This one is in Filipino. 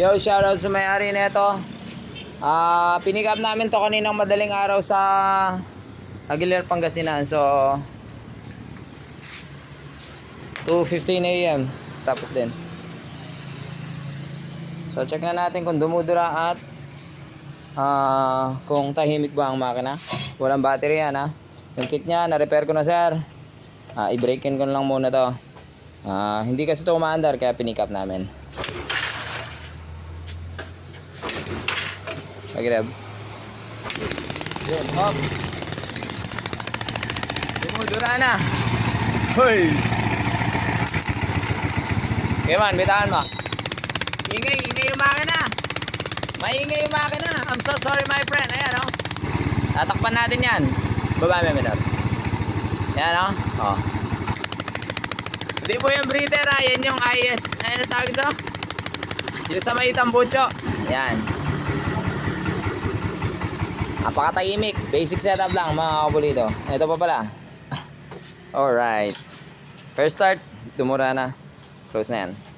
Yo, shoutout sa may-ari nito. Ah, pinick up namin to kaninang madaling araw sa Aguilar, Pangasinan. So 2:15 AM. Tapos din. So check na natin kung dumudura at ah, kung tahimik ba ang makina. Walang battery yan ha. Yung kit niya, na-repair ko na sir. Ah, i-break in ko lang muna to. Ah, hindi kasi to umaandar kaya pinick up namin. Pagrab. Yun, hop. Dumudura na. Hoy! Okay man, bitawan mo. Ingay, ingay yung makina. Maingay yung makina. I'm so sorry my friend. Ayan oh. Tatakpan natin yan. Baba may minor. Yan oh. Oh. Hindi po yung breather ah. Yan yung IS. Ano tawag ito? Yung sa may tambucho. Yan. Napakatahimik. Basic setup lang mga kabulito. Ito pa pala. Alright. First start, tumura na. Close na yan.